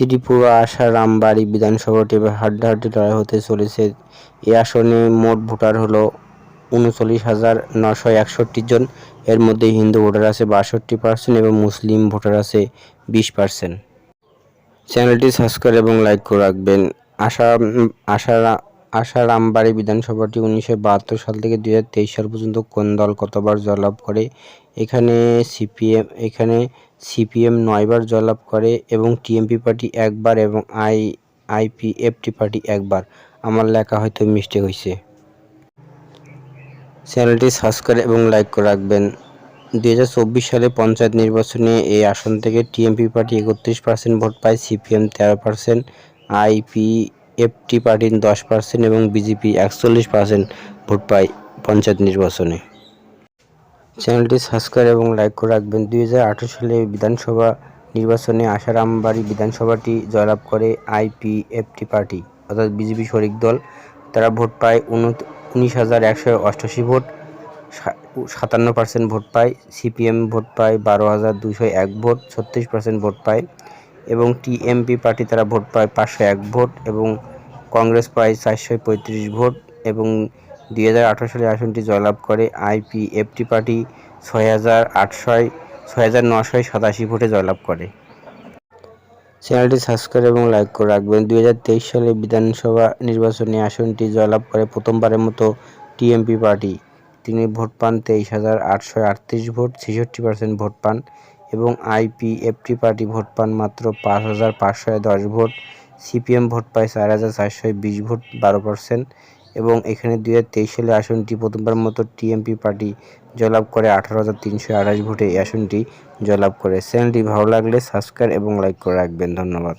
ত্রিপুরা আসারামবাড়ি বিধানসভাটি এবার হাড্ডাহাড্ডি লড়াই হতে চলেছে। এ আসনে মোট ভোটার হল উনচল্লিশ হাজার নশো একষট্টি জন। এর মধ্যে হিন্দু ভোটার আছে বাষট্টি পার্সেন্ট এবং মুসলিম ভোটার আছে বিশ পার্সেন্ট। চ্যানেলটি সাবস্ক্রাইব এবং লাইক করে রাখবেন। আশা আশারা আশারামবাড়ি বিধানসভাটি উনিশশো বাহাত্তর সাল থেকে দুই হাজার তেইশ সাল পর্যন্ত কোন দল কতবার জয়লাভ করে? এখানে সিপিএম এখানে সিপিএম নয়বার জয়লাভ করে এবং টিএমপি পার্টি একবার এবং আই, আইপিএফটি পার্টি একবার। আমার লেখা হয়তো মিস্টেক হয়েছে চ্যানেলটি সাবস্ক্রাইব এবং লাইক করে রাখবেন। দুই হাজার চব্বিশ সালে পঞ্চায়েত নির্বাচনে এই আসন থেকে টিএমপি পার্টি একত্রিশ পার্সেন্ট ভোট পায়, সিপিএম তেরো পার্সেন্ট আইপিএফটি পার্টি দশ পার্সেন্ট এবং বিজেপি একচল্লিশ পার্সেন্ট ভোট পায় পঞ্চায়েত নির্বাচনে। চ্যানেলটি সাবস্ক্রাইব এবং লাইক করে রাখবেন। দুই হাজার আঠারো সালে বিধানসভা নির্বাচনে আসারামবাড়ি বিধানসভাটি জয়লাভ করে আইপিএফটি পার্টি, অর্থাৎ বিজেপি শরিক দল। তারা ভোট পায় উন- উনিশ হাজার একশো অষ্টাশি ভোট সাতান্ন পার্সেন্ট ভোট পায়। সিপিএম ভোট পায় বারো হাজার দুশো এক ভোট, ছত্রিশ পার্সেন্ট ভোট পায়। এবং টিএমপি পার্টি তারা ভোট পায় পাঁচশো এক ভোট এবং কংগ্রেস প্রায় চারশো পঁয়ত্রিশ ভোট এবং দুই হাজার আঠারো সালে আসনটি জয়লাভ করে আইপিএফটি পার্টি ছয় হাজার আটশোয়, ছয় হাজার সাতাশি ভোটে জয়লাভ করে। চ্যানেলটি সাবস্ক্রাইব এবং লাইক করে রাখবেন। দুই হাজার তেইশ সালে বিধানসভা নির্বাচনে আসনটি জয়লাভ করে প্রথমবারের মতো টিএমপি পার্টি। তিনি ভোট পান তেইশ হাজার আটশো আটত্রিশ ভোট, ছেষট্টি পার্সেন্ট ভোট পান এবং আইপিএফটি পার্টি ভোট পান মাত্র পাঁচ হাজার পাঁচশো দশ ভোট। সিপিএম ভোট পায় চার হাজার চারশো বিশ ভোট, বারো পার্সেন্ট এবং এখানে দুই হাজার তেইশ সালে আসনটি প্রথমবার মতো টিএমপি পার্টি জয়লাভ করে, আঠারো হাজার তিনশো আঠাশ ভোটে এই আসনটি জয়লাভ করে। চ্যানেলটি ভালো লাগলে সাবস্ক্রাইব এবং লাইক করে রাখবেন। ধন্যবাদ।